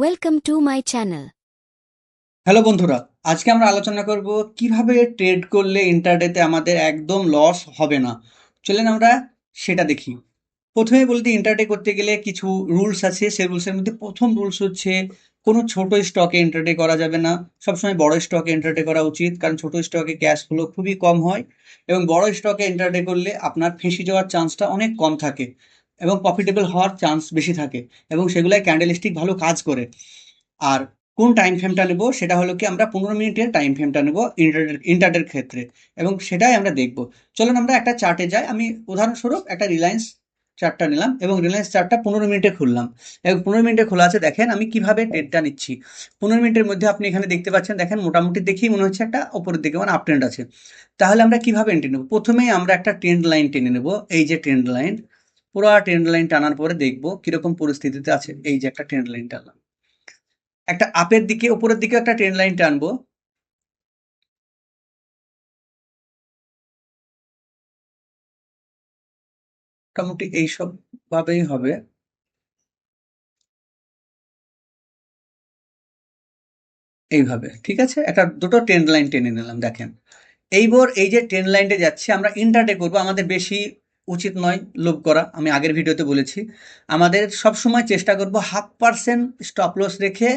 Welcome to my channel hello বন্ধুরা। আজকে আমরা আলোচনা করব কীভাবে ট্রেড করলে ইন্টারডেতে আমাদের একদম লস হবে না। চলেন আমরা সেটা দেখি। প্রথমে বলতে ইন্টারডে করতে গেলে কিছু রুলস আছে। সেই রুলসের মধ্যে প্রথম রুলস হচ্ছে, কোনো ছোট স্টকে ইন্টারডে করা যাবে না। সবসময় বড় স্টকে ইন্টারডে করা উচিত, কারণ ছোট স্টকে ক্যাশ ফ্লো খুবই কম হয়। এবং বড় স্টকে ইন্টারডে করলে আপনার ফেঁসে যাওয়ার চান্সটা অনেক কম থাকে। এবং প্রফিটেবল হওয়ার চান্স বেশি থাকে এবং সেগুলাই ক্যান্ডেলস্টিক ভালো কাজ করে। আর কোন টাইম ফ্রেমটা নেব? সেটা হলো কি আমরা পনেরো মিনিটের টাইম ফ্রেমটা নেব ইন্টারডের ক্ষেত্রে এবং সেটাই আমরা দেখব। চলুন আমরা একটা চার্টে যাই। আমি উদাহরণস্বরূপ একটা রিলায়েন্স চার্টটা নিলাম এবং রিলায়েন্স চার্টটা পনেরো মিনিটে খুললাম। এবং পনেরো মিনিটে খোলা আছে, দেখেন আমি কীভাবে ট্রেডটা নিচ্ছি। পনেরো মিনিটের মধ্যে আপনি এখানে দেখতে পাচ্ছেন, দেখেন মোটামুটি দেখেই মনে হচ্ছে একটা ওপরের দিকে মানে আপ ট্রেন্ড আছে। তাহলে আমরা কীভাবে এন্ট্রি নেব? প্রথমেই আমরা একটা ট্রেন্ড লাইন টেনে নেব। এই যে ট্রেন্ড লাইন পুরো ট্রেন্ড লাইন টানার পরে দেখব কীরকম পরিস্থিতিতে আছে এই যে একটা ট্রেন্ড লাইন টানলাম। একটা আপের দিকে, উপরের দিকে একটা ট্রেন লাইন টানবো। মোটামুটি এইসব ভাবেই হবে। এইভাবে, ঠিক আছে? একটা দুটো ট্রেন্ড লাইন টেনে নিলাম, দেখেন। এইবার এই যে ট্রেন লাইনটা যাচ্ছে, আমরা ইন্টারডে করব, আমাদের বেশি উচিত নয় লোভ করা, আমি আগের ভিডিওতে বলেছি। আমাদের সব সময় চেষ্টা করব হাফ পার্সেন্ট স্টপ লস রেখে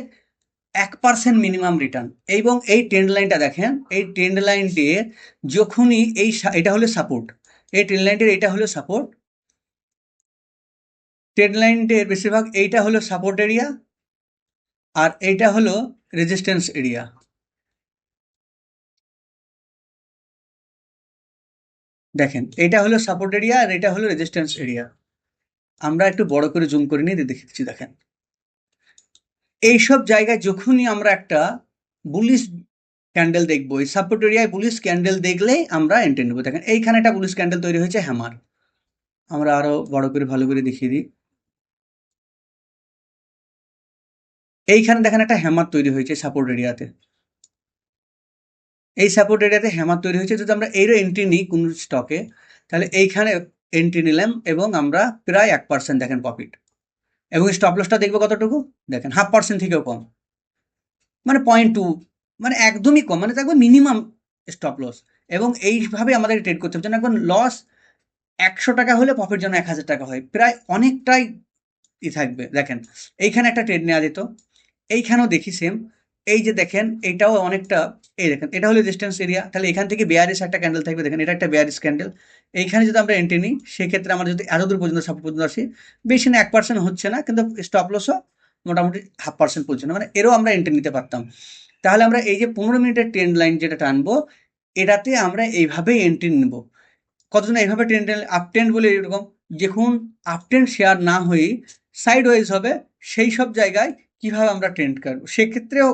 এক পার্সেন্ট মিনিমাম রিটার্ন এবং এই ট্রেন্ড লাইনটা দেখেন, এই ট্রেন্ড লাইনটির যখনই এই এটা হলো সাপোর্ট এই ট্রেন্ড লাইনটির এটা হলো সাপোর্ট ট্রেন্ড লাইনটির বেশিরভাগ এইটা হলো সাপোর্ট এরিয়া আর এইটা হলো রেজিস্ট্যান্স এরিয়া দেখেন, এটা হলো সাপোর্ট এরিয়া আর এটা হলো রেজিস্ট্যান্স এরিয়া আমরা একটু বড় করে জুম করে নিয়ে দেখে দিচ্ছি, দেখেন। এইসব জায়গায় যখনই আমরা একটা বুলিশ ক্যান্ডেল দেখব, এই সাপোর্ট এরিয়ায় বুলিশ ক্যান্ডেল দেখলেই আমরা এন্ট্রি নেব। দেখেন, এইখানে একটা বুলিশ ক্যান্ডেল তৈরি হয়েছে হ্যামার আমরা আরও বড় করে, ভালো করে দেখিয়ে দিই। এইখানে দেখেন একটা হ্যামার তৈরি হয়েছে সাপোর্ট এরিয়াতে এই সাপোর্ট এরিয়াতে হ্যামার তৈরি হয়েছে। যদি আমরা এরও এন্ট্রি নিই কোনো স্টকে তাহলে এইখানে এন্ট্রি নিলাম এবং আমরা প্রায় এক পার্সেন্ট দেখেন প্রফিট এবং স্টপ লসটা দেখব কতটুকু? দেখেন হাফ পার্সেন্ট থেকেও কম। মানে পয়েন্ট টু মানে একদমই কম। মানে দেখবেন মিনিমাম স্টপ লস এবং এইভাবে আমাদের ট্রেড করতে হবে। যেন একবার লস একশো টাকা হলে প্রফিট যেন এক হাজার টাকা হয়। প্রায় অনেকটাই ই থাকবে। দেখেন, এইখানে একটা ট্রেড নেওয়া যেত। এইখানেও দেখি সেম এই যে দেখেন, এটাও অনেকটা, এই দেখেন, এটা হলো রেজিস্ট্যান্স এরিয়া তাহলে এখান থেকে বিয়ারিস একটা ক্যান্ডেল থাকবে, দেখেন, এটা একটা বিয়ারিস ক্যান্ডেল এইখানে যদি আমরা এন্ট্রি নিই, সেক্ষেত্রে আমরা যদি এত দূর পর্যন্ত সাপোর্ট পর্যন্ত আসি, বেশি না, এক পার্সেন্ট হচ্ছে না, কিন্তু স্টপ লসও মোটামুটি হাফ পার্সেন্ট পর্যন্ত মানে এরও আমরা এন্ট্রি নিতে পারতাম। তাহলে আমরা এই যে পনেরো মিনিটের ট্রেন্ড লাইন যেটা টানবো, এটাতে আমরা এইভাবেই এন্ট্রি নেব। কতজন এইভাবে ট্রেন্ড আপ ট্রেন্ড বলে এরকম যখন আপ ট্রেন্ড শেয়ার না হয়ে সাইড ওয়াইজ হবে, সেই সব জায়গায় কীভাবে আমরা ট্রেন্ড করব সেক্ষেত্রেও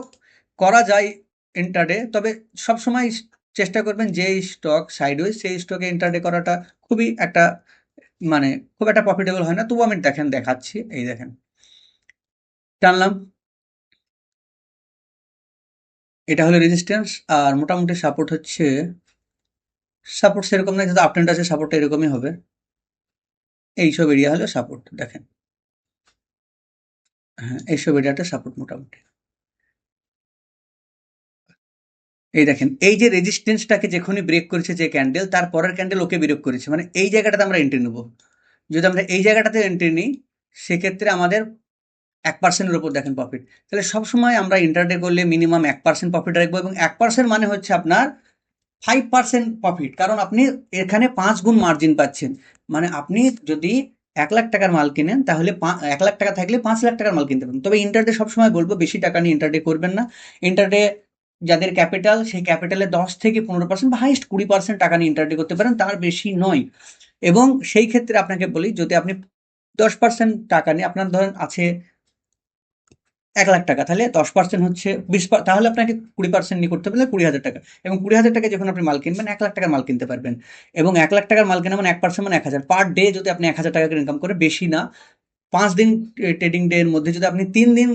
করা যায় ইন্টারডে তবে সবসময় চেষ্টা করবেন যে স্টক সাইড ওয়াইজ সেই স্টকে ইন্টারডে করাটা খুবই একটা মানে খুব একটা প্রফিটেবল হয় না। তবু আমি দেখেন, দেখাচ্ছি। এই দেখেন। টানলাম। এটা হলো রেজিস্ট্যান্স আর মোটামুটি সাপোর্ট হচ্ছে সাপোর্ট সেরকম না যেহেতু আপট্রেন্ড আছে সাপোর্টটা এরকমই হবে। এইসব এরিয়া হলো সাপোর্ট দেখেন। হ্যাঁ এইসব এরিয়াটা সাপোর্ট মোটামুটি। এই দেখেন, এই যে রেজিস্ট্যান্সটাকে যখনই ব্রেক করেছে যে ক্যান্ডেল তার পরের ক্যান্ডেল ওকে ব্রেক করেছে। মানে এই জায়গাটাতে আমরা এন্ট্রি নেব। যদি আমরা এই জায়গাটাতে এন্ট্রি নিই, সেক্ষেত্রে আমাদের এক পার্সেন্টের উপর দেখেন প্রফিট তাহলে সবসময় আমরা ইন্টারডে করলে মিনিমাম এক পার্সেন্ট প্রফিট রাখব এবং এক পার্সেন্ট মানে হচ্ছে আপনার ফাইভ পার্সেন্ট প্রফিট কারণ আপনি এখানে পাঁচ গুণ মার্জিন পাচ্ছেন। মানে আপনি যদি এক লাখ টাকার মাল কিনেন, তাহলে এক লাখ টাকা থাকলে পাঁচ লাখ টাকার মাল কিনতে পারেন। তবে ইন্টারডে সবসময় বলব, বেশি টাকা নিয়ে ইন্টারডে করবেন না। ইন্টারডে যাদের ক্যাপিটাল সেই ক্যাপিটালে দশ থেকে পনেরো পার্সেন্ট বা হাইস্ট কুড়ি পার্সেন্ট টাকা নিয়ে ইন্টারডে করতে পারেন, তার বেশি নয়। এবং সেই ক্ষেত্রে আপনাকে বলি, যদি আপনি দশ পার্সেন্ট টাকা নিয়ে, আপনার ধরেন আছে এক লাখ টাকা, তাহলে দশ পার্সেন্ট হচ্ছে বিশ তাহলে আপনাকে কুড়ি পার্সেন্ট নিয়ে করতে পারলে কুড়ি হাজার টাকা। এবং কুড়ি হাজার টাকা যখন আপনি মাল কিনবেন, এক লাখ টাকার মাল কিনতে পারবেন। এবং এক লাখ টাকার মাল কেনা মানে এক পার্সেন্ট মানে এক হাজার। পার ডে যদি আপনি এক হাজার টাকা ইনকাম করে, বেশি না। পাঁচ দিন ট্রেডিং ডে এর মধ্যে যদি আপনি তিন দিন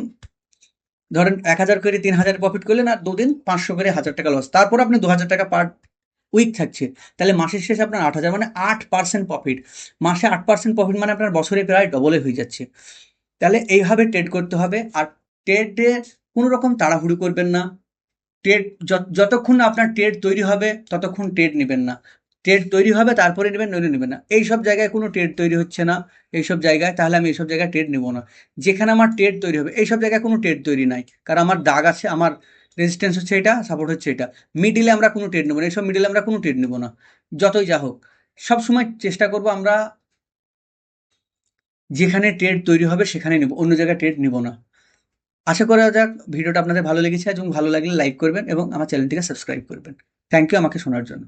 ধরেন এক হাজার করে তিন হাজার প্রফিট করলেন আর দুদিন পাঁচশো করে হাজার টাকা লস তারপর আপনি দু হাজার টাকা পার উইক থাকছে। তাহলে মাসের শেষে আপনার আট হাজার মানে আট পার্সেন্ট প্রফিট মাসে আট পার্সেন্ট প্রফিট মানে আপনার বছরে প্রায় ডবলে হয়ে যাচ্ছে। তাহলে এইভাবে ট্রেড করতে হবে। আর ট্রেডে কোনো রকম তাড়াহুড়ো করবেন না। ট্রেড যতক্ষণ আপনার ট্রেড তৈরি হবে, ততক্ষণ ট্রেড নেবেন না। ট্রেড তৈরি হবে, তারপরে নেবেন, নইলে নেবেন না। এই সব জায়গায় কোনো ট্রেড তৈরি হচ্ছে না। এইসব জায়গায়, তাহলে আমি এইসব জায়গায় ট্রেড নেব না। যেখানে আমার ট্রেড তৈরি হবে এইসব জায়গায় কোনো ট্রেড তৈরি নাই। কারণ আমার দাগ আছে, আমার রেজিস্ট্যান্স হচ্ছে এটা সাপোর্ট হচ্ছে এটা। মিডিলে আমরা কোনো ট্রেড নেব না। এইসব মিডিলে আমরা কোনো ট্রেড নেব না। যতই যা হোক সবসময় চেষ্টা করব আমরা যেখানে ট্রেড তৈরি হবে সেখানে নেব। অন্য জায়গায় ট্রেড নেব না। আশা করা যাক ভিডিওটা আপনাদের ভালো লেগেছে এবং ভালো লাগলে লাইক করবেন এবং আমার চ্যানেলটিকে সাবস্ক্রাইব করবেন। থ্যাংক ইউ আমাকে শোনার জন্য।